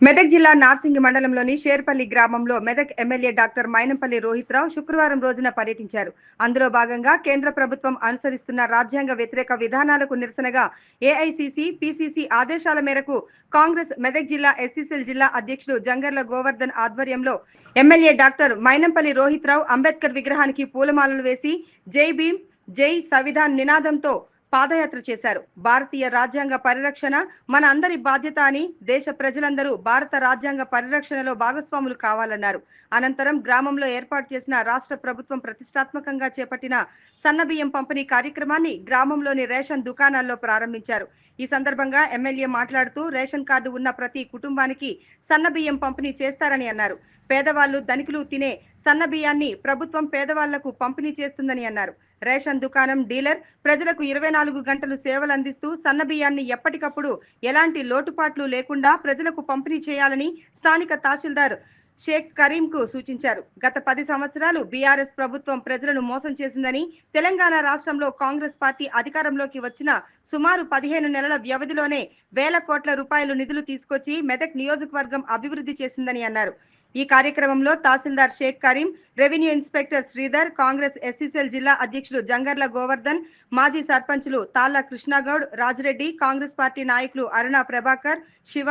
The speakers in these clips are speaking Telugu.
మెదక్ జిల్లా నార్సింగి మండలంలోని షేర్పల్లి గ్రామంలో మెదక్ ఎమ్మెల్యే డాక్టర్ మైనంపల్లి రోహిత్రావు శుక్రవారం రోజున పర్యటించారు. అందులో భాగంగా కేంద్ర ప్రభుత్వం అనుసరిస్తున్న రాజ్యాంగ వ్యతిరేక విధానాలకు నిరసనగా ఏఐసిసి పిసిసి ఆదేశాల మేరకు కాంగ్రెస్ మెదక్ జిల్లా ఎస్సీసీఎల్ జిల్లా అధ్యక్షుడు జంగర్ల గోవర్ధన్ ఆధ్వర్యంలో ఎమ్మెల్యే డాక్టర్ మైనంపల్లి రోహిత్రావు అంబేద్కర్ విగ్రహానికి పూలమాలలు వేసి జై భీమ్ జై సవిధాన్ నినాదంతో పాదయాత్ర చేశారు. భారతీయ రాజ్యాంగ పరిరక్షణ మన అందరి బాధ్యత అని దేశ ప్రజలందరూ భారత రాజ్యాంగ పరిరక్షణలో భాగస్వాములు కావాలన్నారు. అనంతరం గ్రామంలో ఏర్పాటు చేసిన రాష్ట్ర ప్రభుత్వం ప్రతిష్టాత్మకంగా చేపట్టిన సన్నబియ్యం పంపిణీ కార్యక్రమాన్ని గ్రామంలోని రేషన్ దుకాణాల్లో ప్రారంభించారు. ఈ సందర్భంగా ఎమ్మెల్యే మాట్లాడుతూ రేషన్ కార్డు ఉన్న ప్రతి కుటుంబానికి సన్నబియ్యం పంపిణీ చేస్తారని అన్నారు. పేదవాళ్ళు ధనికులు తినే సన్న బియ్యాన్ని ప్రభుత్వం పేదవాళ్ళకు పంపిణీ చేస్తుందని అన్నారు. రేషన్ దుకాణం డీలర్ ప్రజలకు ఇరవై నాలుగు గంటలు సేవలు అందిస్తూ సన్న బియ్యాన్ని ఎప్పటికప్పుడు ఎలాంటి లోటుపాట్లు లేకుండా ప్రజలకు పంపిణీ చేయాలని స్థానిక తహసీల్దార్ షేక్ కరీం కు సూచించారు. గత పది సంవత్సరాలు బీఆర్ఎస్ ప్రభుత్వం ప్రజలను మోసం చేసిందని తెలంగాణ రాష్ట్రంలో కాంగ్రెస్ పార్టీ అధికారంలోకి వచ్చిన సుమారు పదిహేను నెలల వ్యవధిలోనే వేల కోట్ల రూపాయలు నిధులు తీసుకొచ్చి మెదక్ నియోజకవర్గం అభివృద్ధి చేసిందని అన్నారు. ఈ కార్యక్రమంలో tahsildar Shaik Kareem revenue inspector Sridhar Congress SCCL జిల్లా అధ్యక్షులు జంగర్ల గోవర్ధన్ మాజీ సర్పంచులు తాళ్ళ కృష్ణగౌడ్ రాజిరెడ్డి కాంగ్రెస్ పార్టీ నాయకులు అరుణ ప్రభాకర్ శివ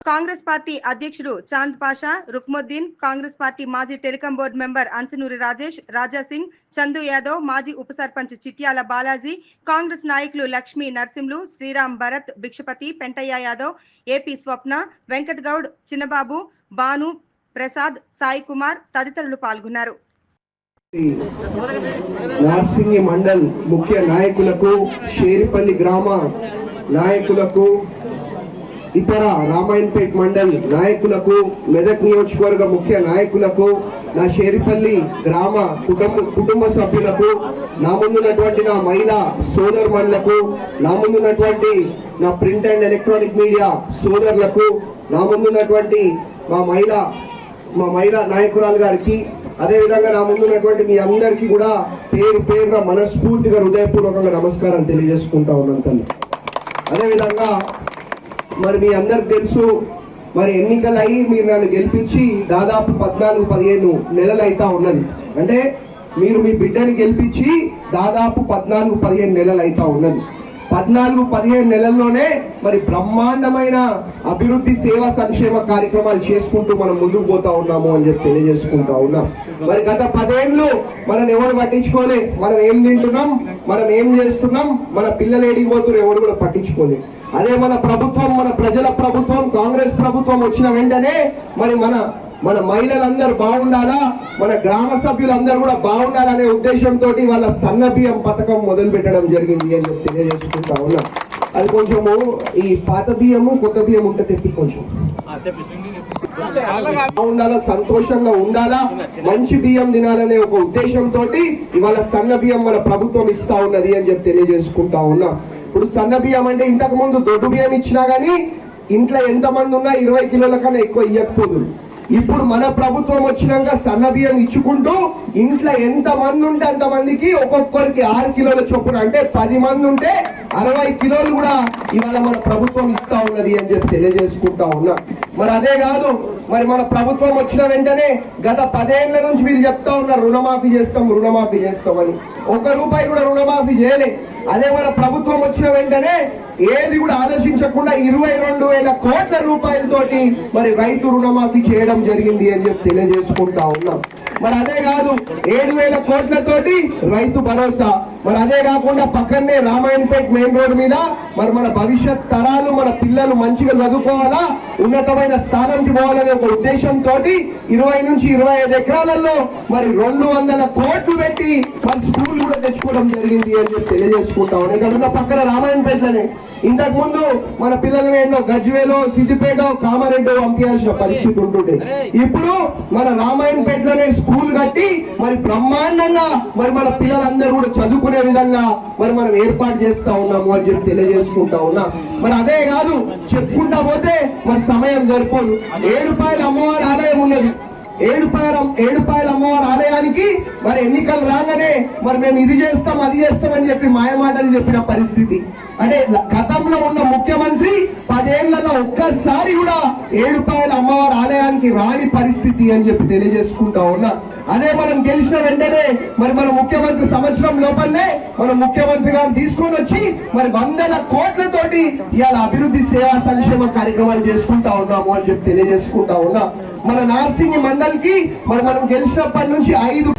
కాంగ్రెస్ పార్టీ అధ్యక్షుడు చాంద్ పాషా రుక్ముద్దీన్ కాంగ్రెస్ పార్టీ మాజీ telecom board member Anchanuri Rajesh Rajasingh Chandu Yadav మాజీ ఉప సర్పంచ్ చిట్యాల బాలాజీ కాంగ్రెస్ నాయకులు లక్ష్మీ నరసింహులు శ్రీరామ్ భరత్ భిక్షపతి పెంటయ్య యాదవ్ ఏపీ స్వప్న వెంకట్ గౌడ్ చిన్నబాబు బాను ప్రసాద్ సాయి కుమార్ తదితరులు పాల్గొన్నారు. నార్సింగి మండల్ ముఖ్య నాయకులకు షేరిపల్లి గ్రామ నాయకులకు ఇతర రామాయణపేట్ మండల్ నాయకులకు మెదక్ నియోజకవర్గ ముఖ్య నాయకులకు నా షేరిపల్లి గ్రామ కుటుంబ కుటుంబ సభ్యులకు నా ముందున్నటువంటి నా మహిళా సోదరుమణులకు నా ముందున్నటువంటి నా ప్రింట్ అండ్ ఎలక్ట్రానిక్ మీడియా సోదరులకు నా ముందున్నటువంటి మా మహిళా మా మహిళా నాయకురాలు గారికి అదేవిధంగా నా ముందు ఉన్నటువంటి మీ అందరికీ కూడా పేరు పేరున మనస్ఫూర్తిగా హృదయపూర్వకంగా నమస్కారం తెలియజేసుకుంటా ఉన్నాను తల్లి. అదేవిధంగా మరి మీ అందరికి తెలుసు మరి ఎన్నికలు అయ్యి మీరు నన్ను గెలిపించి దాదాపు పద్నాలుగు పదిహేను నెలలు అయితే ఉన్నది. అంటే మీరు మీ బిడ్డని గెలిపించి దాదాపు పద్నాలుగు పదిహేను నెలలు అయితే ఉన్నది. పద్నాలుగు పదిహేను నెలల్లోనే మరి బ్రహ్మాండమైన అభివృద్ధి సేవా సంక్షేమ కార్యక్రమాలు చేసుకుంటూ మనం ముందుకు పోతా ఉన్నాము అని చెప్పి తెలియజేసుకుంటా ఉన్నాం. మరి గత పదేళ్ళు మనం ఎవరు పట్టించుకోలే? మనం ఏం తింటున్నాం? మనం ఏం చేస్తున్నాం? మన పిల్లలు ఎడిగిపోతున్నారు ఎవరు కూడా పట్టించుకోలేదు అదే మన ప్రభుత్వం మన ప్రజల ప్రభుత్వం కాంగ్రెస్ ప్రభుత్వం వచ్చిన వెంటనే మరి మన మన మహిళలందరూ బాగుండాలా? మన గ్రామ సభ్యులందరూ కూడా బాగుండాలనే ఉద్దేశంతో వాళ్ళ సన్న బియ్యం పథకం మొదలు పెట్టడం జరిగింది అని చెప్పి తెలియజేసుకుంటా ఉన్నా. అది కొంచెము ఈ పాత బియ్యము కొత్త బియ్యం ఉంటే తెప్పి కొంచెం. బాగుండాలా? సంతోషంగా ఉండాలా? మంచి బియ్యం తినాలనే ఒక ఉద్దేశంతో ఇవాళ సన్న బియ్యం మన ప్రభుత్వం ఇస్తా ఉన్నది అని చెప్పి తెలియజేసుకుంటా ఉన్నా. ఇప్పుడు సన్న బియ్యం అంటే ఇంతకు ముందు దొడ్డు బియ్యం ఇచ్చినా గానీ ఇంట్లో ఎంత మంది ఉన్నా ఇరవై కిలోల కన్నా ఎక్కువ ఇయ్యకపోదురు. ఇప్పుడు మన ప్రభుత్వం వచ్చినాక సన్న బియ్యం ఇచ్చుకుంటూ ఇంట్లో ఎంత మంది ఉంటే అంత మందికి ఒక్కొక్కరికి ఆరు కిలోల చొప్పున అంటే పది మంది ఉంటే అరవై కిలోలు కూడా ఇవాళ మన ప్రభుత్వం ఇస్తా ఉన్నది అని చెప్పి తెలియజేసుకుంటా ఉన్నా. మరి అదే కాదు మరి మన ప్రభుత్వం వచ్చిన వెంటనే గత పదేళ్ళ నుంచి మీరు చెప్తా ఉన్నారు రుణమాఫీ చేస్తాం రుణమాఫీ చేస్తామని. ఒక్క రూపాయి కూడా రుణమాఫీ చేయలే. అదే మన ప్రభుత్వం వచ్చిన వెంటనే ఏది కూడా ఆలోచించకుండా ఇరవై రెండు వేల కోట్ల రూపాయలతోటి మరి రైతు రుణమాఫీ చేయడం జరిగింది అని చెప్పి తెలియజేసుకుంటా ఉన్నాం. మరి అదే కాదు ఏడు వేల కోట్లతోటి రైతు భరోసా మరి అదే కాకుండా పక్కనే రామాయణపేట్ మెయిన్ రోడ్ మీద మరి మన భవిష్యత్ తరాలు మన పిల్లలు మంచిగా చదువుకోవాలా ఉన్నతమైన స్థానంకి పోవాలనే ఒక ఉద్దేశంతో ఇరవై నుంచి ఇరవై ఐదు ఎకరాలలో మరి రెండు వందల కోట్లు పెట్టి మరి స్కూల్ కూడా తెచ్చుకోవడం జరిగింది అని చెప్పి తెలియజేసుకుంటాం ఉన్నాం. ఇక్కడ పక్కన రామాయణపేటలోనే ఇంతకు ముందు మన పిల్లలు ఏంటో గజ్వేలో సిద్దిపేట కామారెడ్డి పంపించాల్సిన పరిస్థితి ఉంటుండే. ఇప్పుడు మన రామాయణపేటలోనే స్కూల్ కట్టి మరి బ్రహ్మాండంగా మరి మన పిల్లలందరూ కూడా చదువుకునే విధంగా మరి మనం ఏర్పాటు చేస్తా ఉన్నాము అని చెప్పి తెలియజేసుకుంటా ఉన్నా. మరి అదే కాదు చెప్పుకుంటా పోతే మరి సమయం సరిపోదు. ఏడుపాయల అమ్మవారి ఆలయం ఉన్నది. ఏడుపాయల ఏడుపాయల అమ్మవారి ఆలయానికి మరి ఎన్నికలు రాగానే మరి మేము ఇది చేస్తాం అది చేస్తాం అని చెప్పి మాయమాటలు చెప్పిన పరిస్థితి. అంటే గతంలో ఉన్న ముఖ్యమంత్రి పదేళ్ళలో ఒక్కసారి కూడా ఏడుపాయల అమ్మవారి ఆలయానికి రాని పరిస్థితి అని చెప్పి తెలియజేసుకుంటా ఉన్నా. అదే మనం గెలిచిన వెంటనే మరి మన ముఖ్యమంత్రి సంవత్సరం లోపలనే మన ముఖ్యమంత్రి గారు తీసుకొని వచ్చి మరి వందల కోట్లతోటి ఇవాళ అభివృద్ధి సేవా సంక్షేమ కార్యక్రమాలు చేసుకుంటా ఉన్నాము అని చెప్పి తెలియజేసుకుంటా ఉన్నా. మన నార్సింగ్ మండల్కి మరి మనం గెలిచినప్పటి నుంచి ఐదు